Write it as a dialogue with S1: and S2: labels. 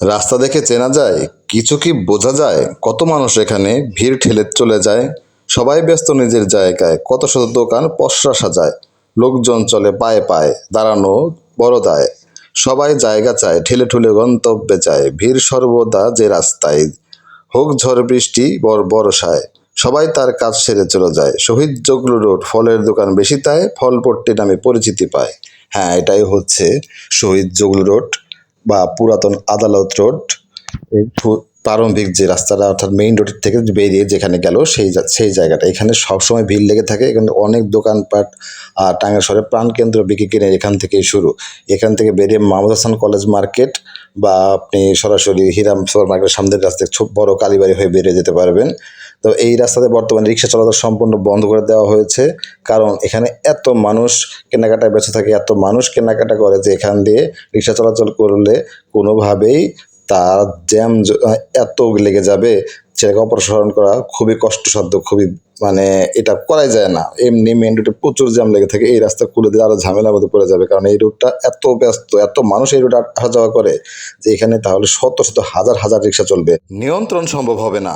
S1: রাস্তা দেখে চেনা যায়, কিছু কি বোঝা যায়? কত মানুষ এখানে ভিড় ঠেলে চলে যায়? সবাই ব্যস্ত নিজের জায়গায়, কত শত দোকান পসরা সাজায়, লোকজন চলে পায়ে পায়ে, দাঁড়ানো বড় দায়। সবাই জায়গা চায়, ঠেলে ঠুলে গন্তব্যে যায়, ভিড় সর্বদা যে রাস্তায়। হোক ঝড় বৃষ্টি বর বর্ষায়, সবাই তার কাজ সেরে চলে যায়। শহীদ জগলু রোড, ফলের দোকান বেশি তাই ফলপট্টি নামে পরিচিতি পায়। হ্যাঁ এটাই হচ্ছে শহীদ জগলু রোড। বা পুরাতন আদালত রোড প্রারম্ভিক যে রাস্তাটা, অর্থাৎ মেইন রোড থেকে বেরিয়ে যেখানে গেল, সেই সেই জায়গাটা। এখানে সবসময় ভিড় লেগে থাকে এখানে অনেক দোকানপাট আর টাঙ্গাসরে প্রাণকেন্দ্র বিক্রি কিনে এখান থেকেই শুরু। এখান থেকে বেরিয়ে মাহমুদ হাসান কলেজ মার্কেট, বা আপনি সরাসরি হিরাম সুপার মার্কেটের সামনের রাস্তায় বড় কালীবাড়ি হয়ে বেরিয়ে যেতে পারবেন। তো এই রাস্তাতে বর্তমানে রিক্সা চলাচল সম্পূর্ণ বন্ধ করে দেওয়া হয়েছে। কারণ এখানে এত মানুষ কেনাকাটায় বেঁচে থাকে, এত মানুষ কেনাকাটা করে যে এখান দিয়ে রিক্সা চলাচল করলে কোনোভাবেই তার জ্যাম এত লেগে যাবে। সেটাকে অপসারণ করা খুবই কষ্টসাধ্য, খুবই মানে এটা করাই যায় না। এমনি মেন রুটে প্রচুর জ্যাম লেগে থাকে, এই রাস্তা খুলে দিলে আরও ঝামেলার মধ্যে পড়ে যাবে। কারণ এই রুটটা এত ব্যস্ত, এত মানুষ এই রুটে আসা যাওয়া করে যে এখানে তাহলে শত শত হাজার হাজার রিক্সা চলবে। নিয়ন্ত্রণ সম্ভব হবে না।